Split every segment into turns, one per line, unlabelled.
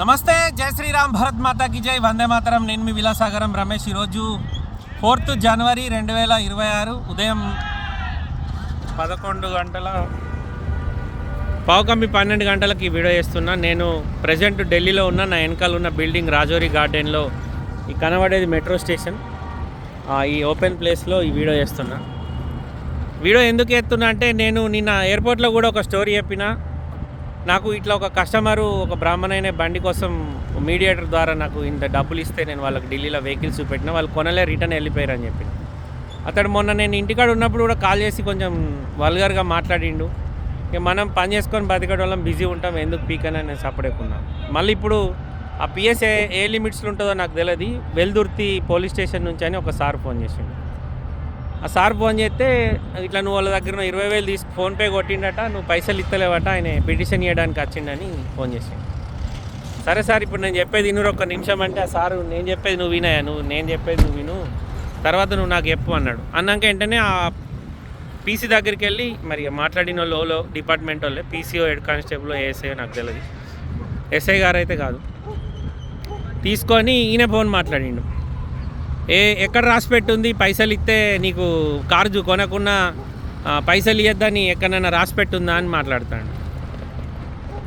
నమస్తే జై శ్రీరామ్ భరత్ మాతాకి జై. వందే మాతరం నేను మీ విలాసాగరం రమేష్. ఈరోజు ఫోర్త్ జనవరి రెండు వేల ఇరవై ఆరు ఉదయం పదకొండు గంటల పావుకంపి పన్నెండు గంటలకి ఈ వీడియో చేస్తున్నా. నేను ప్రజెంట్ ఢిల్లీలో ఉన్న నా వెనకాల ఉన్న బిల్డింగ్ రాజోరి గార్డెన్లో ఈ కనబడేది మెట్రో స్టేషన్. ఈ ఓపెన్ ప్లేస్లో ఈ వీడియో చేస్తున్నా. వీడియో ఎందుకు ఎత్తున్నా అంటే నేను నిన్న ఎయిర్పోర్ట్లో కూడా ఒక స్టోరీ చెప్పిన. నాకు ఇట్లా ఒక కస్టమరు ఒక బ్రాహ్మణ అయిన బండి కోసం మీడియేటర్ ద్వారా నాకు ఇంత డబ్బులు ఇస్తే నేను వాళ్ళకి ఢిల్లీలో వెహికల్స్ పెట్టిన వాళ్ళు కొనలే రిటర్న్ వెళ్ళిపోయారు అని చెప్పి. అతడు మొన్న నేను ఇంటికాడ ఉన్నప్పుడు కూడా కాల్ చేసి కొంచెం వల్గర్గా మాట్లాడిండు. ఇక మనం పని చేసుకొని బతికడం వల్ల బిజీ ఉంటాం ఎందుకు పీకని నేను సపడేకున్నా మళ్ళీ ఇప్పుడు ఆ పిఎస్ఏ ఏ ఏ లిమిట్స్లో ఉంటుందో నాకు తెలియదు వెల్దుర్తి పోలీస్ స్టేషన్ నుంచి అని ఒక సార్ ఫోన్ చేసిండు. ఆ సార్ ఫోన్ చేస్తే ఇట్లా నువ్వు వాళ్ళ దగ్గర ఇరవై వేలు తీసి ఫోన్పే కొట్టిండట నువ్వు పైసలు ఇస్తలేవట ఆయన పిటిషన్ ఇవ్వడానికి వచ్చిండని ఫోన్ చేసిండు. సరే సార్ ఇప్పుడు నేను చెప్పేది ఇన్నూరు ఒక్క నిమిషం అంటే ఆ సారు నేను చెప్పేది నువ్వు వినయా నువ్వు నేను చెప్పేది నువ్వు విను తర్వాత నువ్వు నాకు చెప్పు అన్నాడు. అన్నాక వెంటనే ఆ పీసీ దగ్గరికి వెళ్ళి మరి మాట్లాడిన వాళ్ళు డిపార్ట్మెంట్ వాళ్ళే పీసీఓ హెడ్ కానిస్టేబుల్ ఏఎస్ఐ నాకు తెలియదు ఎస్ఐ గారు అయితే కాదు. తీసుకొని ఈయన ఫోన్ మాట్లాడిండు. ఏ ఎక్కడ రాసి పెట్టుంది? పైసలు ఇస్తే నీకు కారు చూ- కొనకుండా పైసలు ఇవ్వద్దని ఎక్కడైనా రాసి పెట్టుందా అని మాట్లాడతాడు.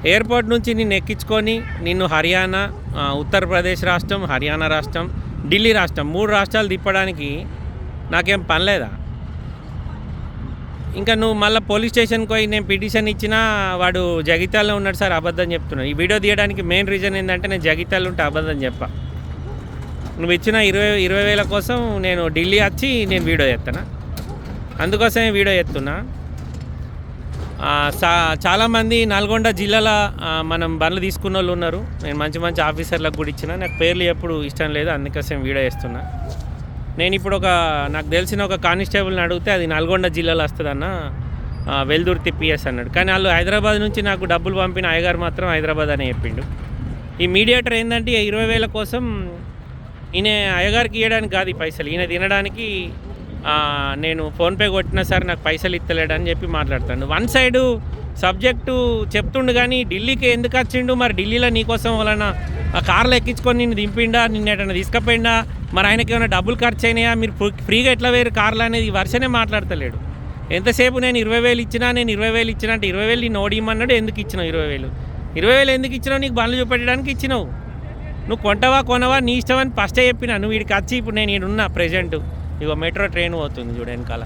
ఎయిర్పోర్ట్ నుంచి నిన్ను ఎక్కించుకొని నిన్ను హర్యానా ఉత్తరప్రదేశ్ రాష్ట్రం హర్యానా రాష్ట్రం ఢిల్లీ రాష్ట్రం మూడు రాష్ట్రాలు తిప్పడానికి నాకేం పని లేదా? ఇంకా నువ్వు మళ్ళీ పోలీస్ స్టేషన్కి పోయి నేను పిటిషన్ ఇచ్చినా వాడు జగిత్యాలలో ఉన్నాడు సార్ అబద్ధం చెప్తున్నాడు. ఈ వీడియో తీయడానికి మెయిన్ రీజన్ ఏంటంటే నేను జగిత్యాలు ఉంటే అబద్ధం చెప్పా. నువ్వు ఇచ్చిన ఇరవై ఇరవై వేల కోసం నేను ఢిల్లీ వచ్చి నేను వీడియో చేస్తానా అందుకోసమే వీడియో చేస్తున్నా సా చాలామంది నల్గొండ జిల్లాల మనం బండ్లు తీసుకున్న వాళ్ళు ఉన్నారు. నేను మంచి మంచి ఆఫీసర్లకు కూడా ఇచ్చిన. నాకు పేర్లు ఎప్పుడు ఇష్టం లేదు అందుకోసం వీడియో చేస్తున్నా. నేను ఇప్పుడు ఒక నాకు తెలిసిన ఒక కానిస్టేబుల్ని అడిగితే అది నల్గొండ జిల్లాలో వస్తుందన్న ఆ, వెల్దుర్తి పిఎస్ అన్నాడు. కానీ వాళ్ళు హైదరాబాద్ నుంచి నాకు డబ్బులు పంపిన అయ్యగారు మాత్రం హైదరాబాద్ అని చెప్పిండు. ఈ మీడియేటర్ ఏంటంటే ఇరవై వేల కోసం ఈయన అయ్యగారికి ఇవ్వడానికి కాదు ఈ పైసలు. ఈయన తినడానికి నేను ఫోన్పే కొట్టినా సరే నాకు పైసలు ఇస్తలేడని చెప్పి మాట్లాడతాడు. వన్ సైడు సబ్జెక్టు చెప్తుండు కానీ ఢిల్లీకి ఎందుకు వచ్చిండు? మరి ఢిల్లీలో నీకోసం వలన ఆ ఎక్కించుకొని నిన్ను దింపిండా? నిన్ను ఎటన్నా తీసుకుపోయిండా? మరి ఆయనకి ఏమైనా డబ్బులు ఖర్చు అయినాయా? మీరు ఫ్రీగా ఎట్లా వేరు కార్లు అనేది ఈ వర్షనే మాట్లాడతలేడు. ఎంతసేపు నేను ఇరవై వేలు ఇచ్చినా నేను ఇరవై వేలు ఇచ్చినా అంటే ఇరవై వేలు నేను ఓడియమన్నాడు ఎందుకు ఇచ్చినావు ఇరవై వేలు? ఇరవై వేలు ఎందుకు ఇచ్చినావు? నీకు బండ్లు చూపెట్టడానికి ఇచ్చినావు. నువ్వు కొంటవా కొనవా? నీ ఇష్టం అని ఫస్టే చెప్పినా నువ్వు వీడికి వచ్చి ఇప్పుడు నేను ఈడ ప్రెజెంట్ ఇగో మెట్రో ట్రైన్ పోతుంది చూడు వెనకాల.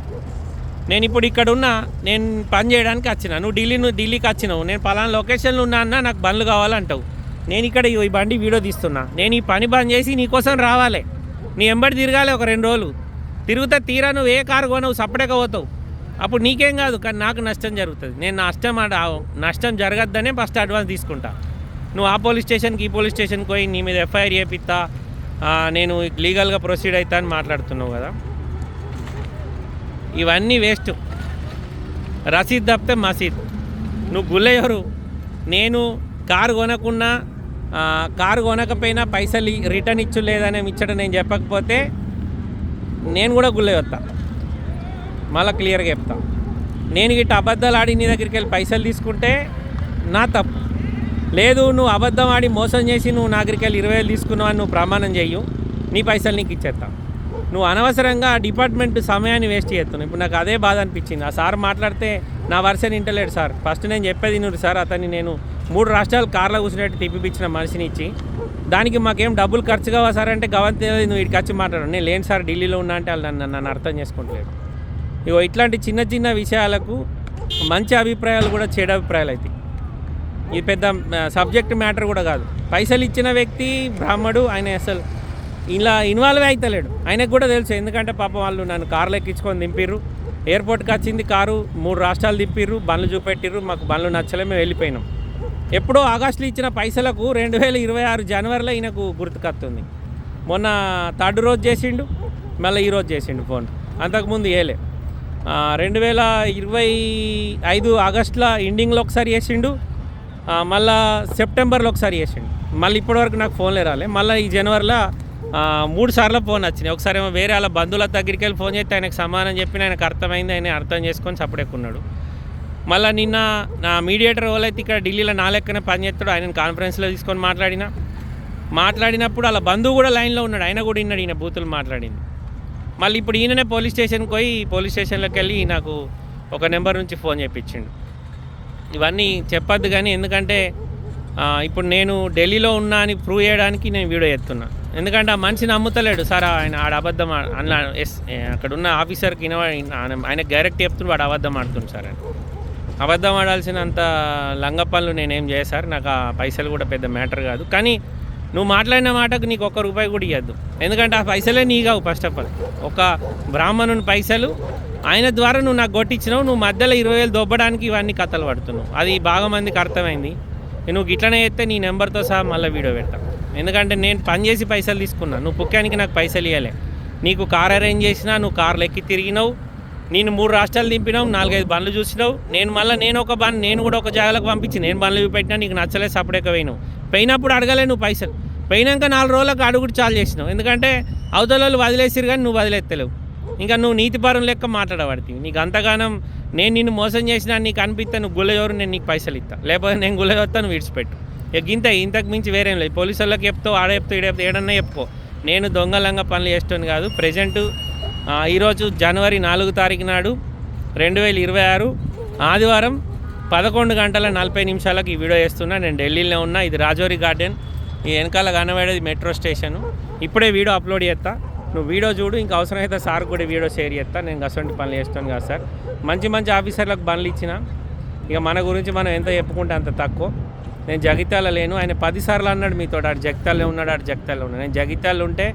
నేను ఇప్పుడు ఇక్కడ ఉన్నా నేను పని చేయడానికి వచ్చిన. నువ్వు ఢిల్లీ నువ్వు ఢిల్లీకి వచ్చినావు. నేను పలానా లొకేషన్లో ఉన్నా అన్నా నాకు బండ్లు కావాలంటావు. నేను ఇక్కడ ఈ బండి వీడియో తీస్తున్నా. నేను ఈ పని బంద్ చేసి నీకోసం రావాలి. నీ ఎంబడి తిరగాలి ఒక రెండు రోజులు. తిరుగుతా తీరా నువ్వు ఏ కారు కొనవు సపరేట్గా పోతావు. అప్పుడు నీకేం కాదు కానీ నాకు నష్టం జరుగుతుంది. నేను నష్టం నష్టం జరగద్దనే ఫస్ట్ అడ్వాన్స్ తీసుకుంటా. నువ్వు ఆ పోలీస్ స్టేషన్కి ఈ పోలీస్ స్టేషన్కి పోయి నీ మీద ఎఫ్ఐఆర్ చేపిస్తా. నేను లీగల్గా ప్రొసీడ్ అవుతా అని మాట్లాడుతున్నావు కదా. ఇవన్నీ వేస్ట్. రసీద్ తప్పితే మసీద్. నువ్వు గుల్లయ్యరు. నేను కారు కొనకున్నా కారు కొనకపోయినా పైసలు రిటర్న్ ఇచ్చు లేదనే ఇచ్చడం నేను చెప్పకపోతే నేను కూడా గుల్లయ్యొస్తా మళ్ళీ క్లియర్గా చెప్తా. నేను గిట్ట అబద్ధాలు ఆడి నీ దగ్గరికి వెళ్ళి పైసలు తీసుకుంటే నా తప్పు. లేదు నువ్వు అబద్ధం ఆడి మోసం చేసి నువ్వు నాగరికాయలు ఇరవై వేలు తీసుకున్నావు అని నువ్వు ప్రమాణం చెయ్యు నీ పైసలు నీకు ఇచ్చేస్తా. నువ్వు అనవసరంగా డిపార్ట్మెంట్ సమయాన్ని వేస్ట్ చేస్తున్నావు. ఇప్పుడు నాకు అదే బాధ అనిపించింది. ఆ సార్ మాట్లాడితే నా వరుస వింటలేడు సార్. ఫస్ట్ నేను చెప్పేది నువ్వు సార్ అతన్ని నేను మూడు రాష్ట్రాలు కార్లో కూర్చున్నట్టు తిప్పిపించిన మనిషిని ఇచ్చి దానికి మాకేం డబ్బులు ఖర్చు కావా సార్ అంటే నువ్వు ఇక్కడికి వచ్చి మాట్లాడు. నేను లేను సార్ ఢిల్లీలో ఉన్నా అంటే వాళ్ళు నన్ను నన్ను అర్థం చేసుకుంటలేదు ఇగో ఇట్లాంటి చిన్న చిన్న విషయాలకు మంచి అభిప్రాయాలు కూడా చెడు అభిప్రాయాలు అవుతాయి ఇది పెద్ద సబ్జెక్ట్ మ్యాటర్ కూడా కాదు. పైసలు ఇచ్చిన వ్యక్తి బ్రాహ్మడు ఆయన అసలు ఇలా ఇన్వాల్వ్ అవుతలేడు ఆయనకు కూడా తెలుసు ఎందుకంటే పాపం వాళ్ళు నన్ను కార్లో ఎక్కించుకొని దింపిర్రు. ఎయిర్పోర్ట్కి వచ్చింది కారు మూడు రాష్ట్రాలు దింపిర్రు బండ్లు చూపెట్టిర్రు మాకు బండ్లు నచ్చలే మేము వెళ్ళిపోయినాం. ఎప్పుడో ఆగస్టులో ఇచ్చిన పైసలకు రెండు వేల ఇరవై ఆరు జనవరిలో ఈయనకు గుర్తుకొస్తుంది మొన్న థర్డ్ రోజు చేసిండు మళ్ళీ ఈరోజు చేసిండు ఫోన్. అంతకుముందు ఏలే రెండు వేల ఇరవై ఐదు ఆగస్టులో ఎండింగ్లో ఒకసారి చేసిండు మళ్ళా సెప్టెంబర్లో ఒకసారి చేసిండు. మళ్ళీ ఇప్పటివరకు నాకు ఫోన్లే రాలే. మళ్ళీ ఈ జనవరిలో మూడు సార్లు ఫోన్ వచ్చినాయి. ఒకసారి ఏమో వేరే వాళ్ళ బంధువుల దగ్గరికి వెళ్ళి ఫోన్ చేస్తే ఆయనకు సమానం చెప్పి ఆయనకు అర్థమైంది ఆయన అర్థం చేసుకొని సపడెక్కున్నాడు మళ్ళీ నిన్న నా మీడియేటర్ వాళ్ళైతే ఇక్కడ ఢిల్లీలో నా లెక్కనే పనిచేస్తాడు ఆయన కాన్ఫరెన్స్లో తీసుకొని మాట్లాడిన. మాట్లాడినప్పుడు అలా బంధువు కూడా లైన్లో ఉన్నాడు. ఆయన కూడా విన్నాడు ఈయన బూతులు మాట్లాడింది. మళ్ళీ ఇప్పుడు ఈయననే పోలీస్ స్టేషన్కి పోయి పోలీస్ స్టేషన్లోకి వెళ్ళి నాకు ఒక నెంబర్ నుంచి ఫోన్ చేయించిండు ఇవన్నీ చెప్పొద్దు కానీ ఎందుకంటే ఇప్పుడు నేను ఢిల్లీలో ఉన్నా అని ప్రూవ్ చేయడానికి నేను వీడియో ఎత్తున్నా. ఎందుకంటే ఆ మనిషి నమ్ముతలేడు. సార్ ఆయన ఆడ అబద్ధం అన్నాడు అన్న ఎస్ అక్కడ ఉన్న ఆఫీసర్కి ఆయన డైరెక్ట్ చెప్తున్నా వాడు అబద్ధం ఆడుతుంది సార్ అని. అబద్ధం ఆడాల్సినంత లంగ పనులు నేనేం చేయ సార్? నాకు ఆ పైసలు కూడా పెద్ద మ్యాటర్ కాదు. కానీ నువ్వు మాట్లాడిన మాటకు నీకు ఒక్క రూపాయి కూడా ఇవ్వద్దు ఎందుకంటే ఆ పైసలే నీగావు ఫస్ట్ ఆఫ్ ఆల్ ఒక బ్రాహ్మణుని పైసలు ఆయన ద్వారా నువ్వు నాకు కొట్టించినావు నువ్వు మధ్యలో ఇరవై వేలు దొబ్బడానికి ఇవన్నీ కథలు పడుతున్నావు. అది బాగా మందికి అర్థమైంది. నువ్వు గిట్లనే చేస్తే నీ నెంబర్తో సహా మళ్ళీ వీడియో పెడతా. ఎందుకంటే నేను పని చేసి పైసలు తీసుకున్నా. నువ్వు పుక్కానికి నాకు పైసలు ఇవ్వలే నీకు కార్ అరేంజ్ చేసినా నువ్వు కార్లు ఎక్కి తిరిగినావు. నేను మూడు రాష్ట్రాలు దింపినావు నాలుగైదు బండ్లు చూసినావు. నేను మళ్ళీ నేను ఒక బండ్ నేను కూడా ఒక జాగాలకు పంపించి నేను బండ్లు చూపెట్టినా నీకు నచ్చలే సపరేట్గా పోయినావు. పోయినప్పుడు అడగలే నువ్వు పైసలు. పోయినాక నాలుగు రోజులకు అడుగుడు చాలు చేసినావు. ఎందుకంటే అవతల వాళ్ళు వదిలేసిరు కానీ నువ్వు వదిలేస్తలేవు ఇంకా నువ్వు నీతిపరం లెక్క మాట్లాడబడుతుంది నీకు అంతగానం నేను నిన్ను మోసం చేసినా నీకు అనిపిస్తే నువ్వు గుల్లజోరు నేను నీకు పైసలు ఇస్తా. లేకపోతే నేను గుల్లజోస్తా నువ్వు విడిచిపెట్టు. ఇక ఇంత ఇంతకు మించి వేరేం లేదు. పోలీసు వాళ్ళకి చెప్తావు ఆడ చెప్తావు ఈడ చెప్తావు ఏడన్నా చెప్పుకో. నేను దొంగలంగా పనులు చేస్తాను కాదు. ప్రజెంటు ఈరోజు జనవరి నాలుగు తారీఖు నాడు రెండు వేల ఇరవై ఆరు ఆదివారం పదకొండు గంటల నలభై నిమిషాలకు ఈ వీడియో చేస్తున్నా. నేను ఢిల్లీలో ఉన్నా. ఇది రాజోరి గార్డెన్. ఈ వెనకాల కనబడేది మెట్రో స్టేషను. ఇప్పుడే వీడియో అప్లోడ్ చేస్తా. నువ్వు వీడియో చూడు ఇంకా అవసరమైతే సార్ కూడా వీడియో షేర్ చేస్తా. నేను అటువంటి పనులు చేస్తాను కదా సార్. మంచి మంచి ఆఫీసర్లకు బండ్లు ఇచ్చిన. ఇక మన గురించి మనం ఎంత చెప్పుకుంటే అంత తక్కువ. నేను జగిత్యాల లేను. ఆయన పదిసార్లు అన్నాడు మీతో ఆడు జగిత్యాలలో ఉన్నాడు ఆడు జగిత్యాలలో ఉన్నాడు. నేను జగిత్యాలు ఉంటే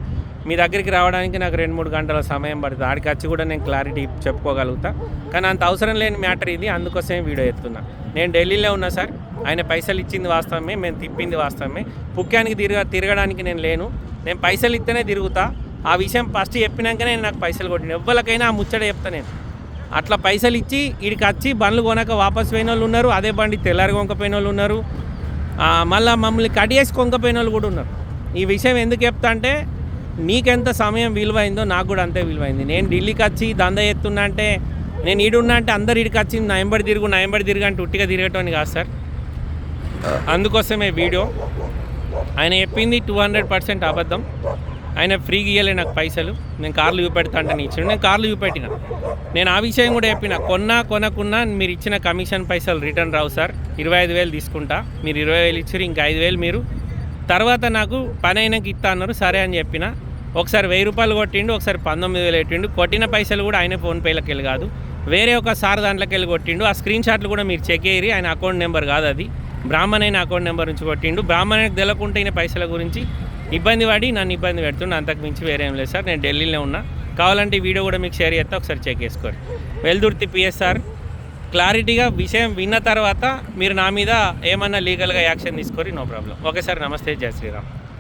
మీ దగ్గరికి రావడానికి నాకు రెండు మూడు గంటల సమయం పడుతుంది. ఆడికి వచ్చి కూడా నేను క్లారిటీ చెప్పుకోగలుగుతా. కానీ అంత అవసరం లేని మ్యాటర్ ఇది అందుకోసమే వీడియో ఎత్తున్నా నేను ఢిల్లీలో ఉన్నా సార్ ఆయన పైసలు ఇచ్చింది వాస్తవమే మేము తిప్పింది వాస్తవమే. పుక్యానికి తిరగ తిరగడానికి నేను లేను. నేను పైసలు ఇస్తేనే తిరుగుతా. ఆ విషయం ఫస్ట్ చెప్పినాకనే నాకు పైసలు కొట్టిన. ఎవ్వరికైనా ఆ ముచ్చట చెప్తా నేను. అట్లా పైసలు ఇచ్చి వీడికి వచ్చి బండ్లు కొనక వాపస్ పోయిన వాళ్ళు ఉన్నారు. అదే బండి తెల్లారి కొంకపోయిన వాళ్ళు ఉన్నారు. మళ్ళీ మమ్మల్ని కడియేసి కొంకపోయిన వాళ్ళు కూడా ఉన్నారు. ఈ విషయం ఎందుకు చెప్తా అంటే నీకెంత సమయం విలువైందో నాకు కూడా అంతే విలువైంది. నేను ఢిల్లీకి వచ్చి దంద ఎత్తున్నా అంటే నేను ఈడున్నా అంటే అందరు ఇడికి వచ్చి నా ఎంబడి తిరుగు నా ఎంబడి తిరుగు అంటే ఉట్టిగా తిరగటం కాదు సార్. అందుకోసమే వీడియో. ఆయన చెప్పింది టూ హండ్రెడ్ పర్సెంట్ అబద్ధం. ఆయన ఫ్రీగా ఇవ్వలే నాకు పైసలు. నేను కార్లు చూపెడతా అంటే నేను ఇచ్చాడు నేను కార్లు చూపెట్టిన. నేను ఆ విషయం కూడా చెప్పిన కొన్నా కొనకున్నా మీరు ఇచ్చిన కమిషన్ పైసలు రిటర్న్ రావు సార్. ఇరవై ఐదు వేలు తీసుకుంటా. మీరు ఇరవై వేలు ఇచ్చారు ఇంకా ఐదు వేలు మీరు. తర్వాత నాకు పని అయినాక ఇస్తా అన్నారు సరే అని చెప్పిన. ఒకసారి వెయ్యి రూపాయలు కొట్టిండు ఒకసారి పంతొమ్మిది వేలు పెట్టిండు. కొట్టిన పైసలు కూడా ఆయన ఫోన్పేలోకి వెళ్ళి కాదు. వేరే ఒక సార్ దాంట్లోకి వెళ్ళి కొట్టిండు. ఆ స్క్రీన్ షాట్లు కూడా మీరు చెక్ చేయరు ఆయన అకౌంట్ నెంబర్ కాదు అది. బ్రాహ్మణ్ అయిన అకౌంట్ నెంబర్ నుంచి కొట్టిండు. బ్రాహ్మణ్కి తెలకుంటే ఈయన పైసల గురించి ఇబ్బంది పడి నన్ను ఇబ్బంది పెడుతుండే. అంతకు మించి వేరే లేదు సార్. నేను ఢిల్లీలో ఉన్నా. కావాలంటే ఈ వీడియో కూడా మీకు షేర్ చేస్తా. ఒకసారి చెక్ చేసుకోండి వెల్దుర్తి పిఎస్ఆర్ క్లారిటీగా విషయం విన్న తర్వాత మీరు నా మీద ఏమన్నా లీగల్గా యాక్షన్ తీసుకొని నో ప్రాబ్లం. ఓకే సార్ నమస్తే. జయ శ్రీరామ్.